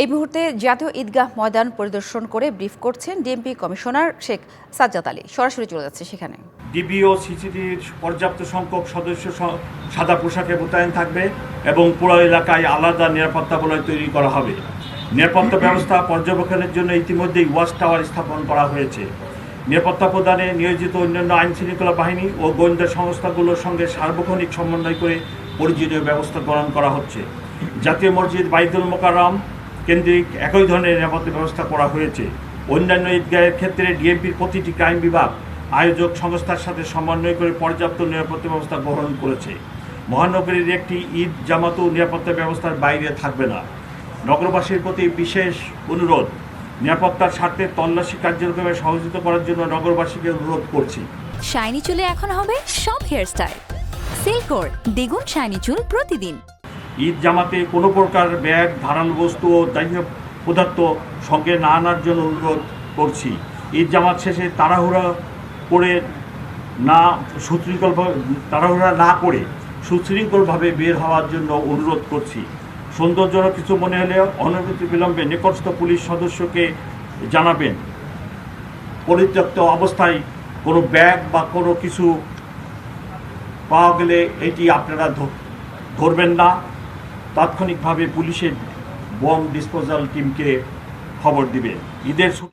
এই মুহূর্তে জাতীয় ঈদগাহ ময়দান পরিদর্শন করে ব্রিফ করছেন ডিএমপি কমিশনার শেখ সাজ্জাদ আলী। সরাসরি চলে যাচ্ছে সেখানে। ডিবি ও সিসিটিভির পর্যাপ্ত সংখ্যক সদস্য সাদা পোশাকে মোতায়েন থাকবে এবং পুরো এলাকায় আলাদা নিরাপত্তা বলয় তৈরি করা হবে। নিরাপত্তা ব্যবস্থা পর্যবেক্ষণের জন্য ইতিমধ্যেই ওয়াচ টাওয়ার স্থাপন করা হয়েছে। নিরাপত্তা প্রদানে নিয়োজিত অন্যান্য আইন শৃঙ্খলা বাহিনী ও গোয়েন্দা সংস্থাগুলোর সঙ্গে সার্বক্ষণিক সমন্বয় করে প্রয়োজনীয় ব্যবস্থা গ্রহণ করা হচ্ছে। জাতীয় মসজিদ বাইদুল মোকাররম কেন্দ্রিক একই ধরনের নিরাপত্তা ব্যবস্থা করা হয়েছে। অন্যান্য ঈদগাহের ক্ষেত্রে ডিএমপির প্রতিটি ক্রাইম বিভাগ, আয়োজক সংস্থার সাথে সমন্বয় করে পর্যাপ্ত নিরাপত্তা ব্যবস্থা গ্রহণ করেছে। মহানগরীর একটি ঈদ জামাতও নিরাপত্তা ব্যবস্থার বাইরে থাকবে না। নগরবাসীর প্রতি বিশেষ অনুরোধ, নিরাপত্তার স্বার্থে তল্লাশি কার্যক্রমে সহযোগিতা করার জন্য নগরবাসীকে অনুরোধ করছি। শাইনি চুলে এখন হবে সব হেয়ারস্টাইল। সিল্কোর দ্বিগুণ শাইনি চুল প্রতিদিন। ঈদ জামাতে কোনো প্রকার ব্যাগ, ধারালো বস্তু ও দাহ্য পদার্থ সঙ্গে না আনার জন্য অনুরোধ করছি। ঈদ জামাত শেষে তাড়াহুড়া করে না সুশৃঙ্খলভাবে তাড়াহুড়া না করে সুশৃঙ্খলভাবে বের হওয়ার জন্য অনুরোধ করছি। সৌন্দর্যজনক কিছু মনে হলে অনবরত বিলম্বে নিকটস্থ পুলিশ সদস্যকে জানাবেন। পরিত্যক্ত অবস্থায় কোনো ব্যাগ বা কোনো কিছু পাওয়া গেলে এটি আপনারা ধরবেন না। তাৎক্ষণিকভাবে পুলিশের বম ডিসপোজাল টিমকে খবর দিবে। ঈদের